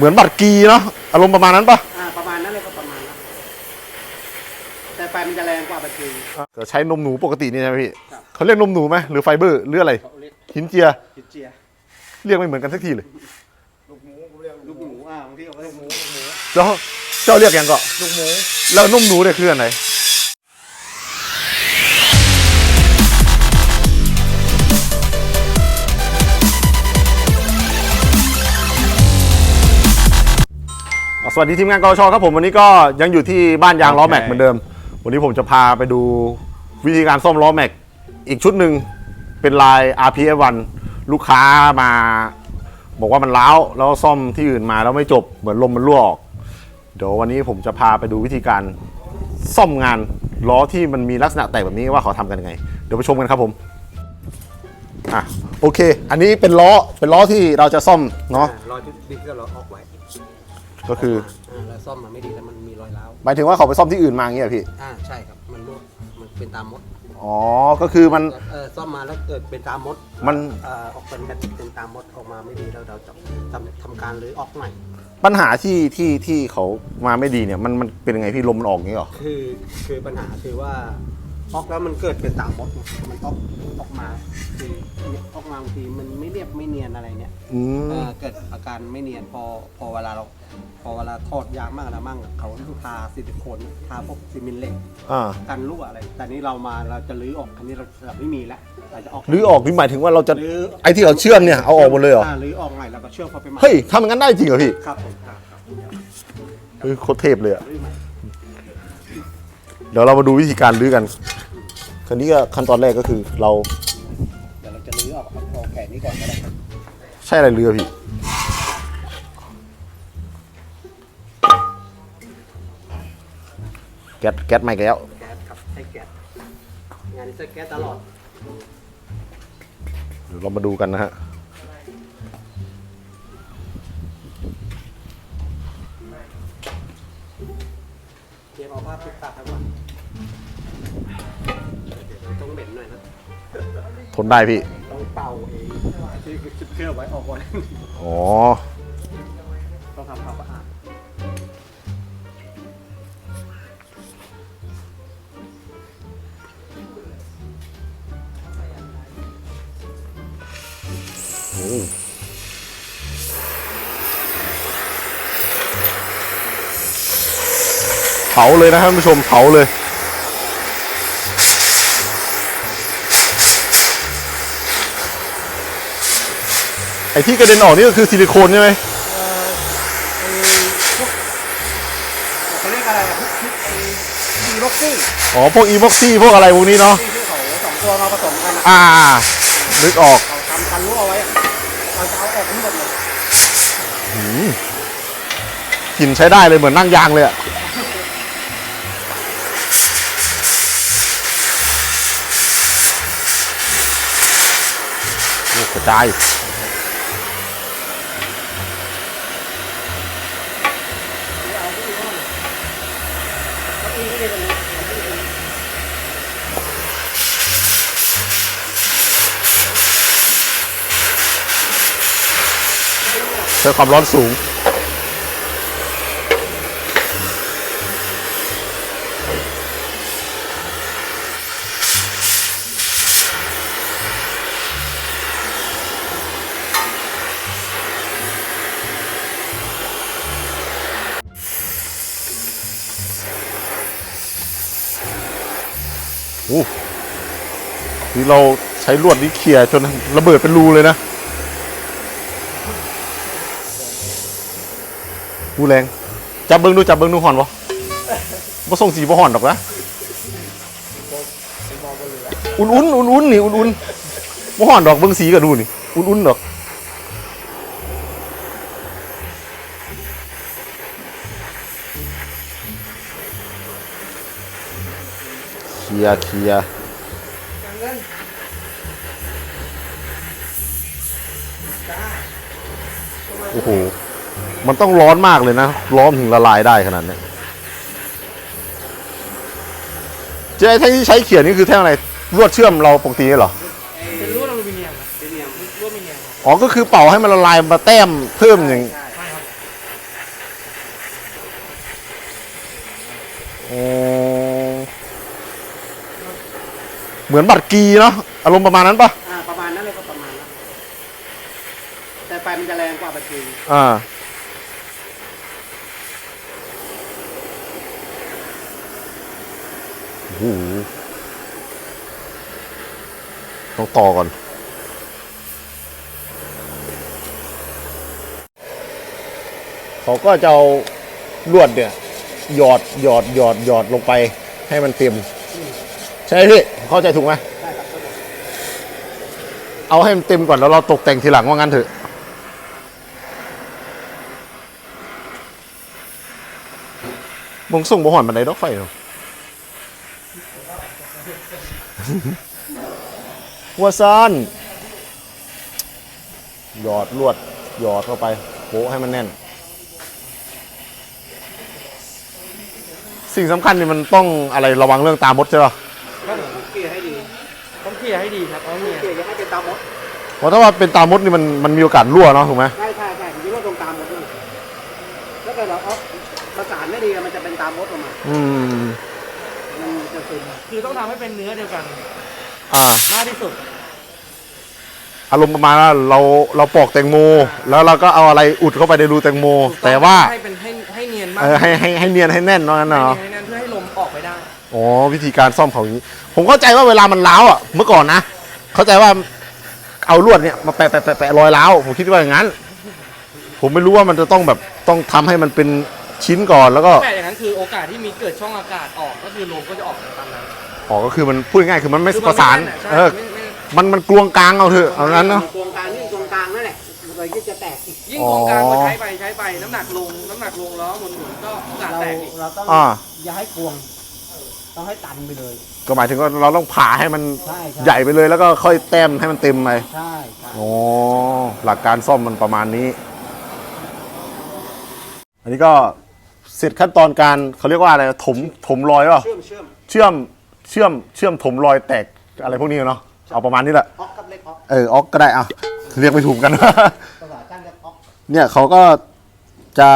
เหมือนบัตรกีเนาะอารมณ์ประมาณนั้นปะอ่าประมาณนั้นเลยก็ประมาณนั้นแต่ไฟมันจะแรงกว่าแบตเตอรี่ก็ใช้นมหนูปกตินี่ใช่ไหมพี่ครับเขาเรียกนมหนูไหมหรือไฟเบอร์หรืออะไร เขาเรียกหินเจีย จิตเจียเรียกไม่เหมือนกันสักทีเลย ลูกหมูผมเรียกลูกหมูอ่าบางทีเขาเรียกหมูลูกหมูแล้วเจ้าเรียกยังก็ลูกหมูแล้วนมหนูเนี่ยคืออันไหน วัสดีทีมงานกชครับผมวันนี้ก็ยังอยู่ที่บ้านยางล้อแม็กเหมือนเดิม วันนี้ผมจะพาไปดูวิธีการซ่อมล้อแม็กอีกชุดหนึ่งเป็นลาย RPF1 ลูกค้ามา บอกว่ามันล้าวแล้วซ่อมที่อื่นมาแล้วไม่จบเหมือนลมมันรั่วออก เดี๋ยววันนี้ผมจะพาไปดูวิธีการซ่อมงานล้อที่มันมีลักษณะแตกแบบนี้ว่าเขาทำกันยังไง เดี๋ยวไปชมกันครับผมอะโอเค อันนี้เป็นล้อเป็นล้อที่เราจะซ่อมเนาะรอยที่ดิที่เราออกไว้ ก็คือ อ่าเราซ่อมมันไม่ดีแล้วมันมีรอยร้าวหมายถึงว่าเขาไปซ่อมที่อื่นมาอย่างเงี้ยเหรอพี่ อ่าใช่ครับมันรั่วมันเป็นตามมดอ๋อ ก็คือมัน เออซ่อมมาแล้วเกิดเป็นตามมดมัน เอ่อออกเป็นแบบเป็นตามมดออกมาไม่ดีแล้วเราจะทำทำการรื้อออกใหม่ ปัญหาที่ที่ที่เขามาไม่ดีเนี่ย มันมันเป็นยังไงพี่ลมมันออกอย่างงี้เหรอ คือคือปัญหาคือว่า ออกแล้วมันเกิดเป็นตามมดมันออกออกมาคือเนี่ยออกมาบางทีมันไม่เรียบไม่เนียนอะไรเนี่ยอืมเอ่อเกิดอาการไม่เนียนพอพอเวลาเรา พอเวลาทอดยางมากนะมั่งเขาทาซิลิโคนทาพวกซีเมนต์เหล็กอ่ากันรั่วอะไร แต่นี้เรามาเราจะรื้อออกอันนี้เราจะไม่มีแล้วเราจะออกหรือออกนี่หมายถึงว่าเราจะรื้อไอ้ที่เราเชื่อมเนี่ยเอาออกหมดเลยเหรอารื้อออกใหม่แล้วก็เชื่อมเข้าไปใหม่เฮ้ยทำอย่างนั้นได้จริงเหรอพี่ครับผมครับครับเฮ้ยโคตรเทพเลยอะรื้อใหม่ เดี๋ยวเรามาดูวิธีการรื้อกันคันนี้ก็ขั้นตอนแรกก็คือเราเดี๋ยวเราจะรื้อออกเอาเอาแผนนี้ก่อนก็ได้ครับใช่อะไรเรือพี่ แก๊สแก๊สไม่แล้ว แก๊สครับใช้แก๊สงานนี้ใช้แก๊สตลอดเดี๋ยวเรามาดูกันนะฮะ เตรียมเอาผ้าปิดปากครับก่อนต้องเห ม็นหน่อยนะ ทนได้พี่ ต้องเป่าเองที่คือเครื่องไว้ออกก่อนอ๋อ ต้องทำความสะอาดโอ้เผาเลยนะท่านผู้ชมเผาเลย ไอ้ที่กระเด็นออกนี่ก็คือซิลิโคนใช่ไหมเขาเรียกอะไรอะไอ้ดีบ็อกซี่อ๋อพวกอีบ็อกซี่พวกอะไรพวกนี้เนาะที่เขาสองตัวมาผสมกันอะอ่านึกออกเราทำกันรั่วไว้อะเราจะเอาออกทั้งหมดเลยกลิ่นใช้ได้เลยเหมือนนั่งยางเลยอะโอ้กระจาย ใช้ความร้อนสูงโอ้นี่เราใช้ลวดนี้เขี่ยจนระเบิดเป็นรูเลยนะ กูแรงจับเบิ้งดูจับเบิ้งดูห่อนวะบ่ส่งสีบ่ห่อนดอกนะอุ่นๆอุ่นๆนี่อุ่นๆบ่ห่อนดอกเบิ้งสีก็ดูนี่อุ่นๆดอกเคลียเคลียโอ้โห มันต้องร้อนมากเลยนะ ร้อนถึงละลายได้ขนาดนี้เจ้แท่งที่ใช้เขียนนี่คือแท่งอะไรลวดเชื่อมเราปกติเหรอเป็นลวดอลูมิเนียมครัเป็นเนียมลวดอลูมิเนียมอ๋อก็คือเป่าให้มันละลายมาแต้มเพิ่มอย่างเหมือนบัตรกีเนาะอารมณ์ประมาณนั้นปะประมาณนั้นเลยก็ประมาณนั้นแต่ไฟมันจะแรงกว่าบัตรกีอ่า หต้องต่อก่อน เขาก็จะเอาลวดเนี่ย หยอดหยอดหยอดหยอดลงไปให้มันเต็ม ใช่ไหมพี่เข้าใจถูกไหมเอาให้มันเต็มก่อนแล้วเราตกแต่งทีหลังว่างั้นเถอะมงส่งบ่หอนบันไดดอกไฟหรอ หัวซันหยอดลวดหยอดเข้าไปโปะให้มันแน่น สิ่งสำคัญนี่มันต้องอะไรระวังเรื่องตามดใช่ป่ะก็เกลี่ยให้ดีต้องเคลียร์ให้ดีครับเอาเนี่ยเกลี่ยอย่าให้เป็นตามดเพราะถ้าว่าเป็นตามดนี่มันมันมีโอกาสรั่วเนาะถูกไหมใช่ใช่ใช่ผมคิดว่าตรงตามมดนี่ถ้าเกิดเราเอาประสานไม่ดีมันจะเป็นตามมดออกมา อืม มันจะซึมคือต้องทำให้เป็นเนื้อเดียวกันอ่ามากที่สุด อารมณ์ประมาณว่าเราเราปอกแตงโม แล้วเราก็เอาอะไรอุดเข้าไปในรูแตงโม แต่ว่าให้เป็นให้ให้เนียนมากเออให้ให้ให้เนียนให้แน่นเนาะนั่นให้เนาะเนียนให้เนียนเพื่อให้ลมออกไปได้ อ๋อวิธีการซ่อมเขาอย่างนี้ ผมเข้าใจว่าเวลามันล้าวอะเมื่อก่อนนะ เข้าใจว่าเอาลวดเนี่ยมาแปะแปะแปะแปะรอยล้าวผมคิดว่าอย่างนั้น ผมไม่รู้ว่ามันจะต้องแบบต้องทำให้มันเป็น ชิ้นก่อนแล้วก็แปะอย่างนั้นคือโอกาสที่มีเกิดช่องอากาศออกก็คือลมก็จะออกตามนั้นอ๋อก็คือมันพูดง่ายๆคือมันไม่คือประสานใช่เออไม่ไม่มันมันกลวงกลางเอาเถอะเอางั้นเนาะตรงกลางนี่ตรงกลางนั่นแหละเลยที่จะแตกอีกยิ่งโครงกลางมาใช้ไปใช้ไปน้ำหนักลงน้ำหนักลงล้อหมุนหมุนก็โอกาสเราแตกอีกเราต้องอ่าอย่าให้กวงต้องให้ตันไปเลย ก็หมายถึงว่าเราต้องผ่าให้มันใช่ใช่ใหญ่ไปเลยแล้วก็ค่อยแต้มให้มันเต็มไปใช่ใช่อ๋อหลักการซ่อมมันประมาณนี้ อันนี้ก็ เสร็จขั้นตอนการเขาเรียกว่าอะไรถมถมรอยป่ะเชื่อมเชื่อมเชื่อมเชื่อมเชื่อมถมรอยแตกอะไรพวกนี้เนาะเอาประมาณนี้แหละออกกับเล็กออกเออออกก็ได้อะเรียกไม่ถูกกัน ภาษาจ้างเรียกออกเนี่ยเขาก็จะ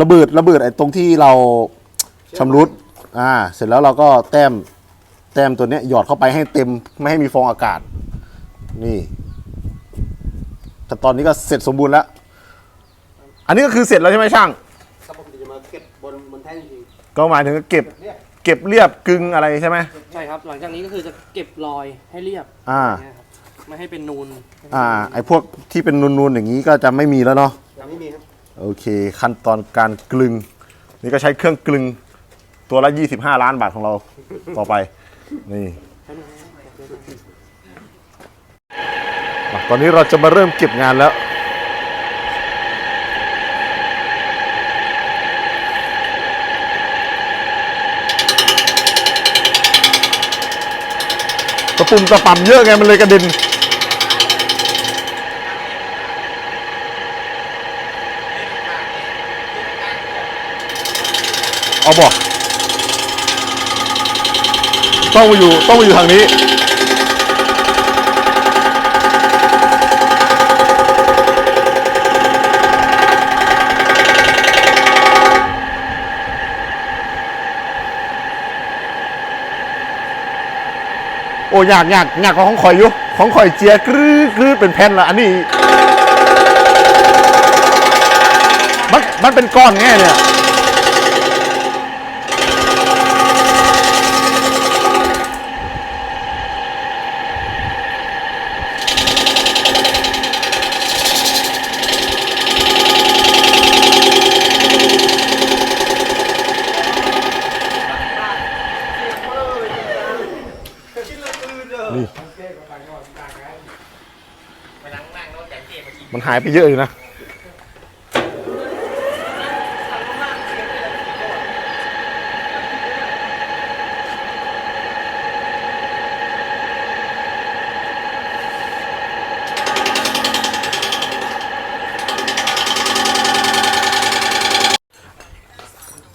ระเบิดระเบิดไอ้ตรงที่เราชำรุดอ่าเสร็จแล้วเราก็แต้มแต้มตัวเนี้ยหยอดเข้าไปให้เต็มไม่ให้มีฟองอากาศ นี่แต่ตอนนี้ก็เสร็จสมบูรณ์แล้ว อันนี้ก็คือเสร็จแล้วใช่ไหมช่าง ก็หมายถึงเก็บๆเรียกเก็บเรียบกึงอะไรใช่ไหม ใช่ครับ หลังจากนี้ก็คือจะเก็บรอยให้เรียบอ่าเนี่ยครับไม่ให้เป็นนูนอ่า ไอ้พวกที่เป็นนูนๆอย่างนี้ก็จะไม่มีแล้วเนาะอย่างนี้มีครับโอเค ขั้นตอนการกลึง นี่ก็ใช้เครื่องกลึง ตัวละ 25 ล้านบาทของเราต่อไป นี่มาตอนนี้เราจะมาเริ่มเก็บงานแล้ว ปุ่มตะป่มเยอะไงมันเลยกระเด็นเอาบอกต้องมาอยู่ต้องมาอยู่ทางนี้ โอ้ยากยากยากกว่าของข่อยอยู่ของข่อยเจียกรื้อกรื้อเป็นแผ่นละอันนี้มันมันเป็นก้อนแง่เนี่ย มันหายไปเยอะอยู่นะ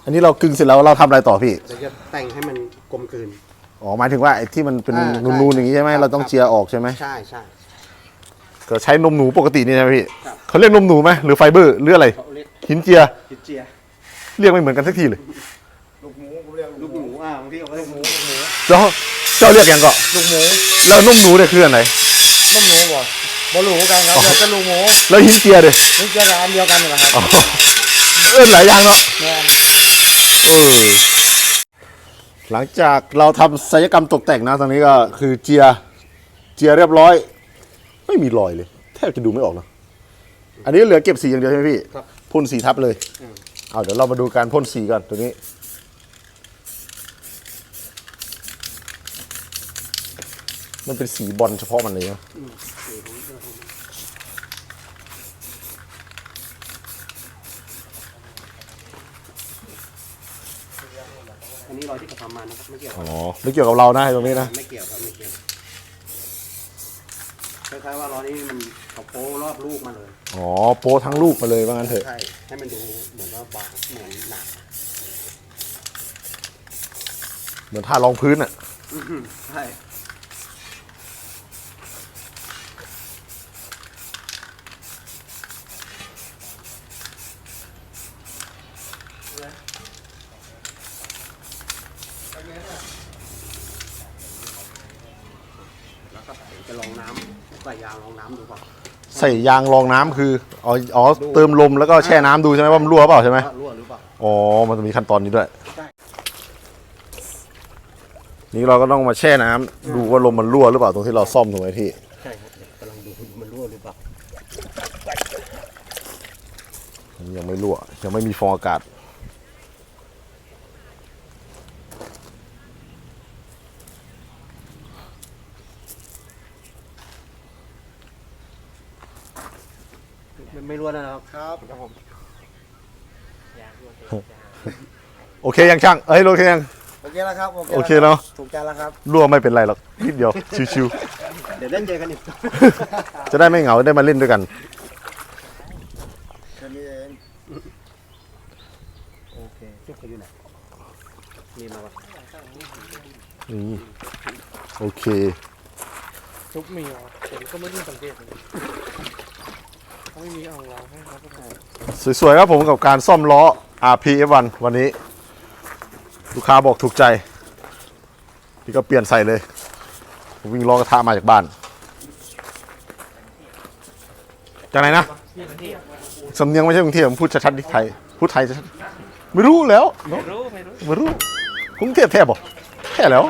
อันนี้เรากึ่งเสร็จแล้วเราทำอะไรต่อพี่ เดี๋ยวจะแต่งให้มันกลมกลืน อ๋อหมายถึงว่าไอ้ที่มันเป็นอ่านูนๆอย่างนี้ใช่ไหมครับ เราต้องเจียออกใช่ไหม ใช่ใช่ ก็ใช้นมหนูปกตินี่ใช่ไหมพี่ครับ เขาเรียกนมหนูไหมหรือไฟเบอร์หรืออะไร เขาเรียกหินเจียจิตเจียเรียกไม่เหมือนกันสักทีเลย ลูกหมูผมเรียกลูกหมูลูกหมูลูกหมูเจ้าเจ้าเรียกยังก็ลูกหมูแล้วนุ่มหนูเนี่ยคืออันไหน ลูกหมูบ่บ่รู้กันครับแต่จะลูกหมูแล้วหินเจียดินี่จะอันเดียวกันเหรอครับอ๋อเออหลายอย่างเนาะแม่นเออหลังจากเราทำศัลยกรรมตกแต่งนะตอนนี้ก็คือเจีย เจียเรียบร้อย ไม่มีรอยเลย แทบจะดูไม่ออกเนอะอันนี้เหลือเก็บสีอย่างเดียวใช่ไหมพี่ครับ พ่นสีทับเลยอืมเอาเดี๋ยวเรามาดูการพ่นสีก่อนตัวนี้ มันเป็นสีบอลเฉพาะมันเลยนะอันนี้รอยที่เขาทำมานะครับไม่เกี่ยวอ๋อไม่เกี่ยวกับเรานะไอ้ตรงนี้นะไม่เกี่ยวครับไม่เกี่ยว คล้ายๆว่ารอยนี้มันเขาโป้รอบลูกมาเลย อ๋อโป้ทั้งลูกมาเลยว่างั้นเถอะ ใช่ ให้มันดูเหมือนว่าบางเหมือนหนักเหมือนท่ารองพื้นอะอื้อหือใช่ จะลองน้ำใส่ยางลองน้ำดูก่อนใส่ยางรองน้ำคืออ๋ออ๋อเติมลมแล้วก็แช่น้ำดูใช่ไหมว่ามันรั่วเปล่าใช่ไหมว่ารั่วหรือเปล่า อ๋อมันจะมีขั้นตอนนี้ด้วยใช่ นี่เราก็ต้องมาแช่น้ำดูว่าลมมันรั่วหรือเปล่าตรงที่เราซ่อมถูกไหมพี่ใช่ครับเดี๋ยวกำลังดูมันรั่วหรือเปล่า ยังไม่รั่วยังไม่มีฟองอากาศ ไม่ไม่รั่วนะครับ ครับครับผมโอเคยังช่างเอ้ยโอเคยัง โอเคแล้วครับโอเคเนาะถูกใจแล้วครับรั่วไม่เป็นไรหรอกนิดเดียวชิวเดี๋ยวได้เจอกันอีกๆ จะได้ไม่เหงาได้มาเล่นด้วยกัน แค่นี้เองโอเคจุกเขาอยู่ไหนมีมาวะนี่โอเค ทุกมีเหรอผมก็ไม่ได้สังเกตเลยเขา ไม่มีอ่างล้างให้ครับทุกคนสวยๆครับผมกับการซ่อมล้อ RPF1 วันนี้ ลูกค้าบอกถูกใจ พี่ก็เปลี่ยนใส่เลยผมวิ่งล้อกระทะมาจากบ้าน จากไหนนะสำเนียงไม่ใช่กรุงเทพผมพูดชัดๆดิไทยพูดไทยชัดไม่รู้แล้วเนอะรู้ไม่รู้ไม่รู้กรุงเทพแทบบอกแท้แล้ว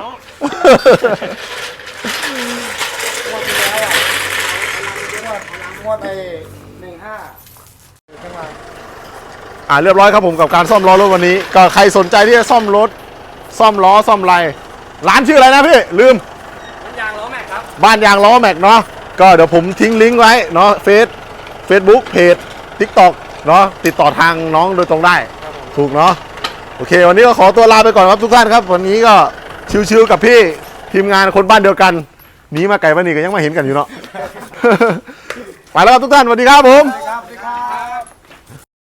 งวดไอ้หนึ่ง ห้าจังหวะอ่าเรียบร้อยครับผมกับการซ่อมล้อรถวันนี้ ก็ใครสนใจที่จะซ่อมรถ ซ่อมล้อซ่อมอะไรร้านชื่ออะไรนะพี่ลืมน้ำยางล้อแม็กครับ บ้านยางล้อแม็กเนาะก็เดี๋ยวผมทิ้งลิงก์ไว้เนาะเฟซเฟซบุ๊กเพจทิกตอกเนาะติดต่อทางน้องโดยตรงได้ถูกเนาะโอเค วันนี้ก็ขอตัวลาไปก่อนครับทุกท่านครับ วันนี้ก็ชิวๆกับพี่ทีมงานคนบ้านเดียวกันหนีมาไกลวันนี้ก็ยังมาเห็นกันอยู่เนาะ ไปแล้วครับทุกท่านสวัสดีครับผม ครับสวัสดีครับ